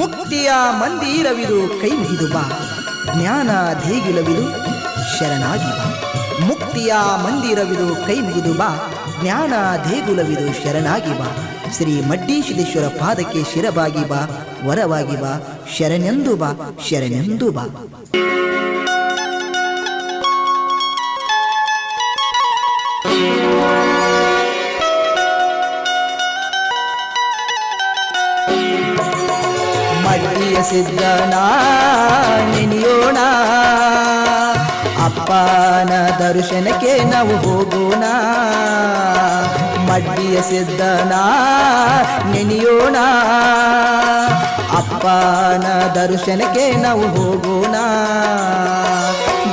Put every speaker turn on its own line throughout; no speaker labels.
ಮುಕ್ತಿಯ ಮಂದಿರವಿದು, ಕೈ ಮುಗಿದು ಬಾ. ಜ್ಞಾನ ದೇಗಿಲವಿದು ಶರಣಾಗಿ ಬಾ. ಮುಕ್ತಿಯ ಮಂದಿರವಿದು, ಕೈ ಮುಗಿದು ಬಾ. ಜ್ಞಾನ ದೇಗುಲವಿದು ಶರಣಾಗಿ ಬಾ. ಶ್ರೀ ಮಡ್ಡಿ ಪಾದಕ್ಕೆ ಶಿರಬಾಗಿ ಬಾ. ವರವಾಗಿ ಬಾ. ಶರಣೆಂದು ಬಾ. ಶರಣೆಂದು ಬಾ. ಸಿದ್ಧನ ನೆನೆಯೋಣ. ಅಪ್ಪನ ದರ್ಶನಕ್ಕೆ ನಾವು ಹೋಗೋಣ. ಮಡ್ಡಿಯ ಸಿದ್ಧನ ನೆನೆಯೋಣ. ಅಪ್ಪನ ದರ್ಶನಕ್ಕೆ ನಾವು ಹೋಗೋಣ.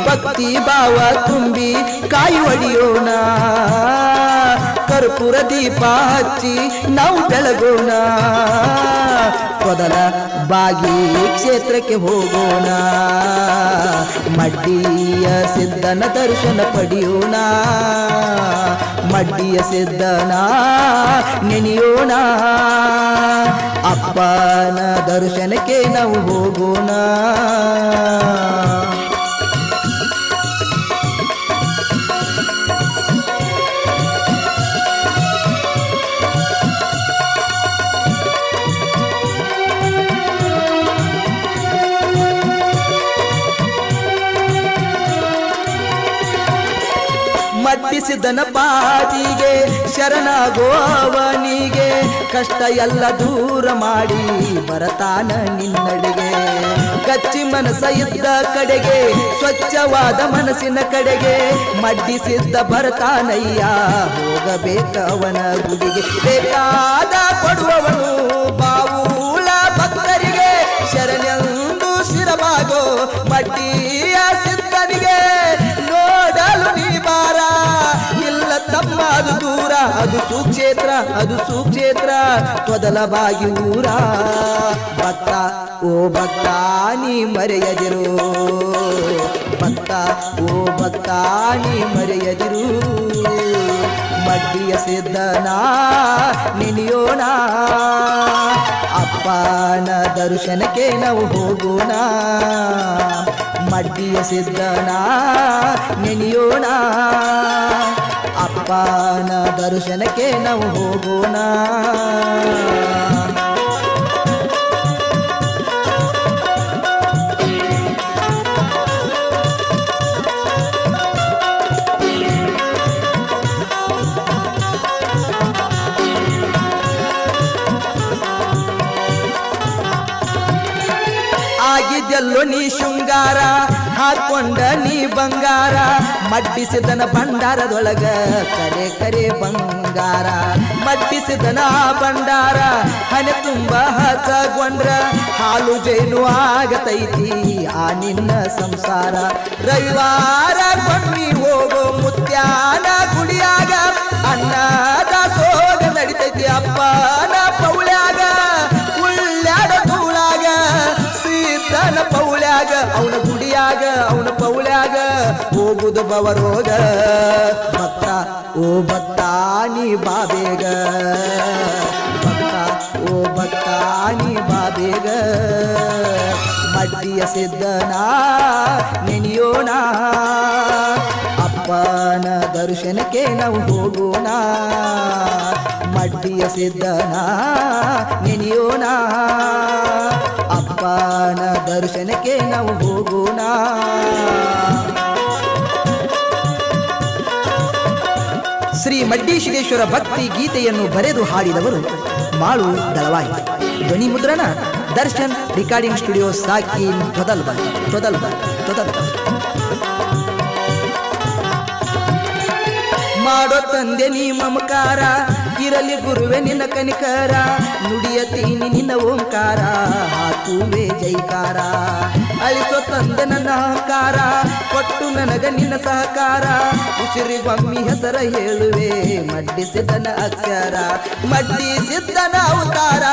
ಭಕ್ತಿ ಭಾವ ತುಂಬಿ ಕಾಯಿ ಒಡೆಯೋಣ ಕರ್ಪೂರ ದೀಪ ಹಚ್ಚಿ ನಾವು ಬೆಳಗೋಣ. ಮೊದಲ ಬಾಗಿ ಕ್ಷೇತ್ರಕ್ಕೆ ಹೋಗೋಣ. ಮಡ್ಡಿಯ ಸಿದ್ಧನ ದರ್ಶನ ಪಡೆಯೋಣ. ಮಡ್ಡಿಯ ಸಿದ್ಧನ ನೆನೆಯೋಣ. ಅಪ್ಪನ ದರ್ಶನಕ್ಕೆ ನಾವು ಹೋಗೋಣ. ಪಾದಿಗೆ ಶರಣಾಗೋ ಅವನಿಗೆ ಕಷ್ಟ ಎಲ್ಲ ದೂರ ಮಾಡಿ ಬರತಾನ ನಿನ್ನಡೆಗೆ. ಕಚ್ಚಿ ಮನಸ ಇದ್ದ ಕಡೆಗೆ, ಸ್ವಚ್ಛವಾದ ಮನಸ್ಸಿನ ಕಡೆಗೆ ಮಡ್ಡಿಸಿದ್ದ ಬರತಾನಯ್ಯ ಹೋಗಬೇಕವನ ಗುಡಿಗೆ. ಬೇಕಾದ ಕೊಡುವವನು ಬಾವುಲ ಭಕ್ತರಿಗೆ, ಶರಣೆಂದು ಶಿರವಾಗೋ ಮಡ್ಡಿಯ ಅದು ಸುಕ್ಷೇತ್ರ ಅದು ಸುಕ್ಷೇತ್ರ. ಮೊದಲ ಬಾಗಿ ಊರ. ಭಕ್ತ, ಓ ಭಕ್ತ, ನೀ ಮರೆಯದಿರು. ಭಕ್ತ, ಓ ಭಕ್ತ, ನೀ ಮರೆಯದಿರು. ಮಡ್ಡಿಯ ಸಿದ್ಧನ ನೆನೆಯೋಣ ಅಪ್ಪನ ದರ್ಶನಕ್ಕೆ ನಾವು ಹೋಗೋಣ. ಮಡ್ಡಿಯ ಸಿದ್ಧನ ನೆನೆಯೋಣ ಅಪ್ಪನ ದರ್ಶನಕ್ಕೆ ನಾವು ಹೋಗೋಣ. ಆಗಿದ್ದೆಲ್ಲೋ ನೀ ಶೃಂಗಾರ, ಹಾಕೊಂಡ ನೀ ಬಂಗಾರ, ಮಟ್ಟಿಸಿದನ ಭಂಡಾರದೊಳಗ ಕರೆ ಕರೆ ಬಂಗಾರ. ಮಟ್ಟಿಸಿದನ ಭಂಡಾರ ಹಣೆ ತುಂಬ ಹಸಗೊಂಡ್ರ ಹಾಲು ಜೇನು ಆಗತೈತಿ ಆ ನಿನ್ನ ಸಂಸಾರ. ರವಿವಾರ ಬನ್ನಿ ಹೋಗೋ ಮುತ್ಯಾನ ಗುಡಿಯಾಗ ಅನ್ನದ ಸೋಗ ನಡಿತೈತಿ ಅಪ್ಪನ ಪೌಳ್ಯಾಗ ಹೋಗುದು ಬವರೋಗ ಭಕ್ತ, ಓ ಭಕ್ತ, ನೀ ಬಾಬೇಗ ಭಕ್ತ, ಓ ಭಕ್ತ, ನೀ ಬಾಬೇಗ ಮಡ್ಡಿಯ ಸಿದ್ಧನ ನೆನೆಯೋಣ. ಅಪ್ಪನ ದರ್ಶನಕ್ಕೆ ನಾವು ಹೋಗೋಣ. ಮಡ್ಡಿಯ ಸಿದ್ಧನ ನೆನೆಯೋಣ. ಅಪ್ಪನ ದರ್ಶನಕ್ಕೆ ನಾವು ಹೋಗೋಣ. ಶ್ರೀ ಮಡ್ಡೀಶಿಗೇಶ್ವರ ಭಕ್ತಿ ಗೀತೆಯನ್ನು ಬರೆದು ಹಾಡಿದವರು ಮಾಳು ದಳವಾಯಿ. ಧ್ವನಿ ಮುದ್ರಣ, ದರ್ಶನ್ ರೆಕಾರ್ಡಿಂಗ್ ಸ್ಟುಡಿಯೋ ಸಾಕಿ ಮಾಡೋ ತಂದೆ ನೀ ಮಮಕಾರ, ಇರಲಿ ಗುರುವೆ ನಿನ್ನ ಕನಿಕರ, ನುಡಿಯತೀನಿ ನಿನ್ನ ಓಂಕಾರ. ಹಾಕುವೆ ಜೈಕಾರ. ಅಳಿಸೋ ತಂದೆ ನನ್ನ ಅಹಂಕಾರ, ಕೊಟ್ಟು ನನಗ ನಿನ್ನ ಸಹಕಾರ. ಉಸಿರಿಗೊಮ್ಮಿ ಹೆಸರ ಹೇಳುವೆ ಮಡ್ಡಿಸಿದನ ಅಕ್ಷರ, ಮಡ್ಡಿಸಿದ್ದನ ಅವತಾರ.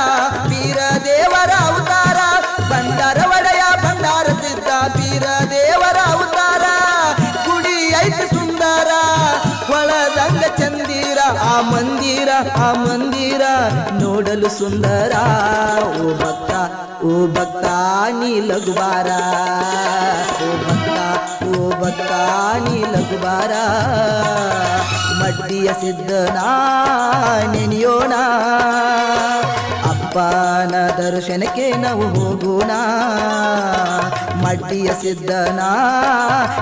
ಆ ಮಂದಿರ ಆ ಮಂದಿರ ನೋಡಲು ಸುಂದರ. ಓ ಭಕ್ತ ಓ ಭಕ್ತ, ನೀ ಲಘುಬಾರ. ಓ ಭಕ್ತ ಓ ಭಕ್ತ, ನೀ ಲಘುಬಾರ. ಮಡ್ಡಿಯ ಸಿದ್ಧನ ನೆನೆಯೋಣ. ಅಪ್ಪನ ದರ್ಶನಕ್ಕೆ ನಾವು ಹೋಗೋಣ. ಮಡ್ಡಿಯ ಸಿದ್ಧನ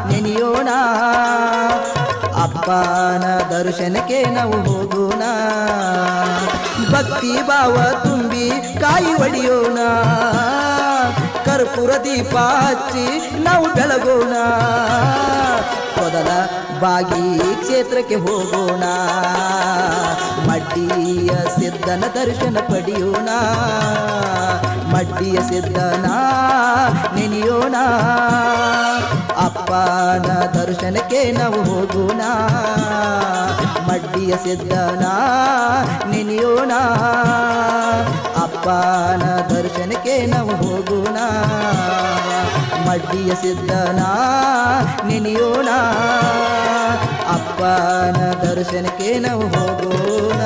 ನೆನೆಯೋಣ. ಅಪ್ಪನ ದರ್ಶನಕ್ಕೆ ನಾವು ಹೋಗೋಣ. ಭಕ್ತಿ ಭಾವ ತುಂಬಿ ಕಾಯಿ ಒಡೆಯೋಣ. ಕರ್ಪೂರ ದೀಪ ಹಚ್ಚಿ ನಾವು ಬೆಳಗೋಣ. ಮೊದಲ ಬಾಗಿ ಕ್ಷೇತ್ರಕ್ಕೆ ಹೋಗೋಣ. ಮಡ್ಡಿಯ ಸಿದ್ಧನ ದರ್ಶನ ಪಡೆಯೋಣ. ಮಡ್ಡಿಯ ಸಿದ್ಧನ ನೆನೆಯೋಣ. ಅಪ್ಪನ ದರ್ಶನಕ್ಕೆ ನಾವು ಹೋಗೋಣ. ಮಡ್ಡಿಯ ಸಿದ್ಧನ, ನೆನೆಯೋಣ. ಅಪ್ಪನ ದರ್ಶನಕ್ಕೆ ನಾವು ಹೋಗೋಣ. ಮಡ್ಡಿಯ ಸಿದ್ಧನ, ನೆನೆಯೋಣ. ಅಪ್ಪನ ದರ್ಶನಕ್ಕೆ ನಾವು ಹೋಗೋಣ.